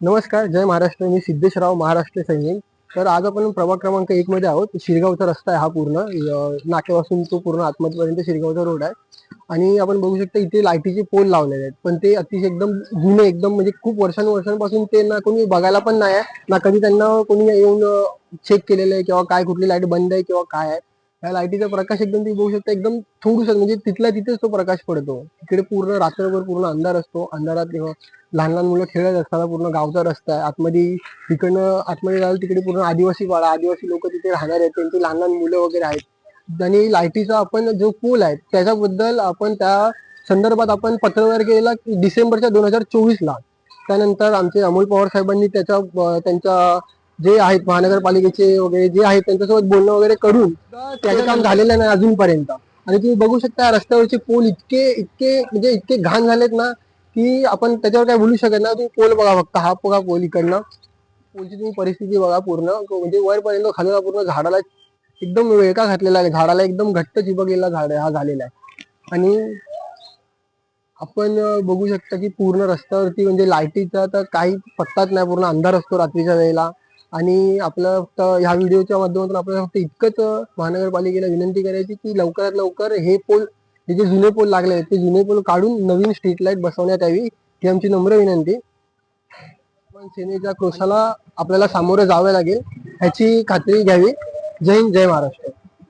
नमस्कार जय महाराष्ट्र. मी सिद्धेशराव महाराष्ट्र सैनिक. तर आज आपण प्रभाग क्रमांक एक मध्ये आहोत. शिरगावचा रस्ता आहे हा पूर्ण. नाक्यापासून तो पूर्ण आतमध्यपर्यंत शिरगावचा रोड आहे. आणि आपण बघू शकता इथे लाईटीचे पोल लावलेले आहेत. पण ते अतिशय एकदम जुने एकदम म्हणजे खूप वर्षानुवर्षांपासून ते ना कोणी बघायला पण नाही आहे. ना कधी त्यांना कोणी येऊन चेक केलेलं आहे किंवा काय कुठली लाइट बंद आहे किंवा काय आहे. या लाईटीचा प्रकाश एकदम तुम्ही बघू शकता एकदम थोडूसा म्हणजे तिथल्या तिथेच तो प्रकाश पडतो. तिकडे पूर्ण रात्रभर पूर्ण अंधार असतो. अंधारात लहान लहान मुलं खेळत असताना पूर्ण गावचा रस्ता आहे. आतमध्ये तिकडनं आतमध्ये जायला तिकडे पूर्ण आदिवासी वाडा आदिवासी लोक तिथे राहणार आहेत. त्यांची लहान लहान मुलं वगैरे आहेत. आणि लाईटीचा आपण जो पूल आहे त्याच्याबद्दल आपण त्या संदर्भात आपण पत्रव्यवहार केलेला डिसेंबरच्या दोन हजार चोवीसला. त्यानंतर आमचे अमोल पवार साहेबांनी त्याच्या त्यांच्या जे आहेत महानगरपालिकेचे वगैरे जे आहेत त्यांच्यासोबत बोलणं वगैरे करून त्याचं काम झालेलं नाही अजूनपर्यंत. आणि तुम्ही बघू शकता रस्त्यावरचे पोल इतके इतके म्हणजे इतके घाण झालेत ना की आपण त्याच्यावर काय बोलू शकत नाही. तुम्ही पोल बघा फक्त हा बघा पोल इकडनं. पोलची तुम्ही परिस्थिती बघा पूर्ण. म्हणजे वरपर्यंत खालून पूर्ण झाडाला एकदम वेळका घातलेला आहे. झाडाला एकदम घट्ट चिपकलेला झाड हा झालेला आहे. आणि आपण बघू शकता की पूर्ण रस्त्यावरती म्हणजे लाईटीचा तर काही पत्ताच नाही. पूर्ण अंधार असतो रात्रीच्या वेळेला. आणि आपलं फक्त ह्या व्हिडिओच्या माध्यमातून आपल्याला फक्त इतकंच महानगरपालिकेला विनंती करायची की लवकरात लवकर हे पोल हे जे जुने पोल लागले आहेत ते जुने पोल काढून नवीन स्ट्रीट लाइट बसवण्यात यावी ही आमची नम्र विनंती. पण सेनेच्या क्रोशाला आपल्याला सामोरं जावं लागेल ह्याची खात्री घ्यावी. जय हिंद जय महाराष्ट्र.